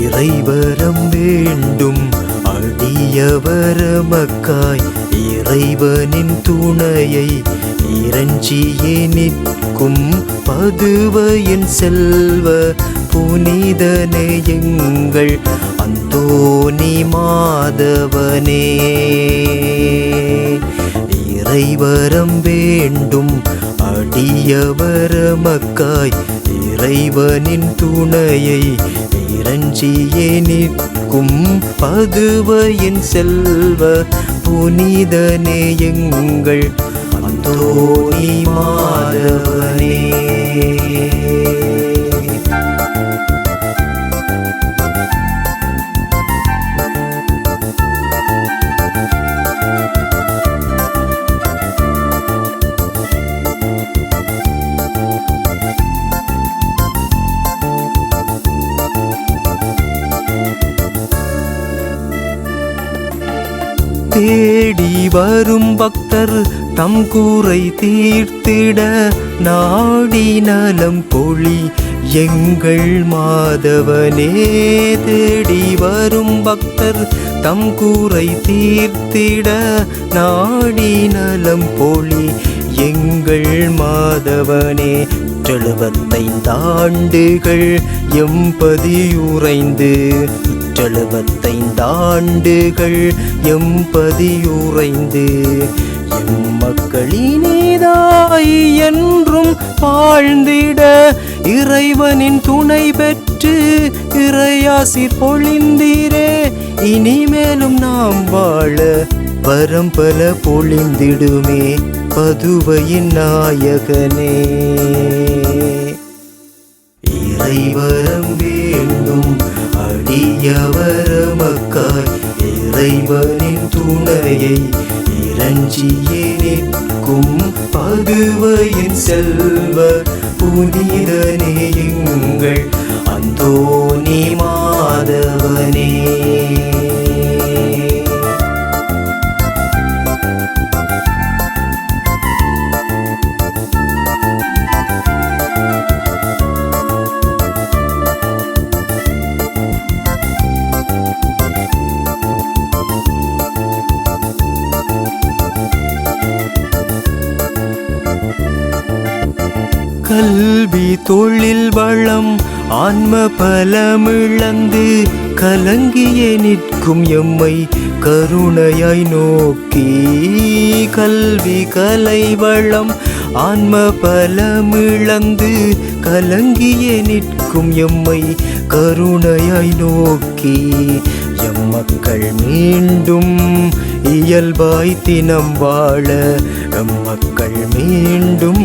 இறைவரம் வேண்டும் அடியவரமக்காய் இறைவனின் துணையை இறைஞ்சியே நிற்கும் பதுவையின் செல்வ புனிதனே எங்கள் அந்தோனி மாதவனே. இறைவரம் வேண்டும் அடியவரமக்காய் இறைவனின் துணையை இறைஞ்சியே நிற்கும் பதுவையின் செல்வ புனிதனே எங்கள் அந்தோனி மாதவனே. தேடி வரும் பக்தர் தம் கூரை தீர்த்திட நாடி நலம் பொழி எங்கள் மாதவனே தேடி வரும் பக்தர் தம் கூரை தீர்த்திட நாடி நலம் பொழி எங்கள் மாதவனே. எழுபத்தைந்தாண்டுகள் எம்பதியுறைந்து எழுபத்தைந்தாண்டுகள் எம்பதியுறைந்து எம்மக்களினீதாய் என்றும் வாழ்ந்திட இறைவனின் துணை பெற்று இறையாசி பொழிந்தீரே. இனிமேலும் நாம் வாழ வரம் பல பொழிந்திடுமே பதுவையின் நாயகனே. இறைவரம் வேண்டும் அடியவர மக்காய் இறைவனின் துணையை இறஞ்சியே நிற்கும் பதுவையின் செல்வ புனிதனே எங்கள் அந்தோனி மாதவனே. கல்வி தொழில் வளம் ஆன்ம பலமிழந்து கலங்கிய நிற்கும் எம்மை கருணையாய் நோக்கி. கல்வி கலை வளம் ஆன்ம பலமிழந்து கலங்கிய நிற்கும் எம்மை கருணையாய் நோக்கி. எம் மக்கள் மீண்டும் இயல்பாய் தினம் வாழ எம் மக்கள் மீண்டும்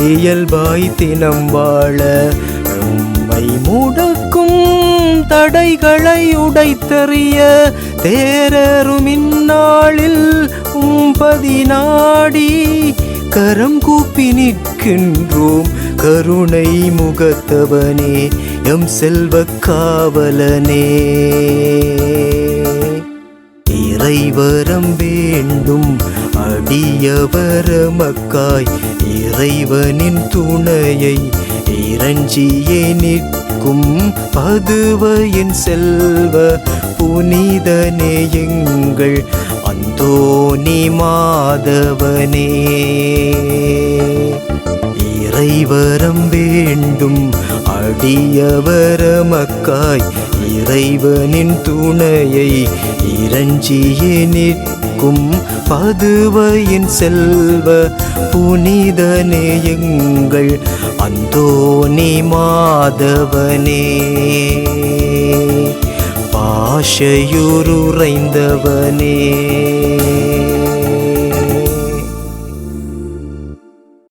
இயல்பாய் தினம் வாழ எம்மை முடக்கும் தடைகளை உடைத்தறிய தேரரும் இந்நாளில் உம்பதி நாடி கரம் கூப்பி நிற்கின்றோம். கருணை முகத்தவனே எம் செல்வ காவலனே. இறைவரம் வேண்டும் அடியவர மக்காய் இறைவனின் துணையை இறஞ்சியே நிற்கும் பதுவையின் செல்வ புனிதனே எங்கள் அந்தோனி மாதவனே. இறைவரம் வேண்டும் அடியவரமக்காய் இறைவனின் துணையை இறஞ்சியே நிற்கும் பதுவையின் செல்வ புனிதனே எங்கள் அந்தோனி மாதவனே. பாஷையுருறைந்தவனே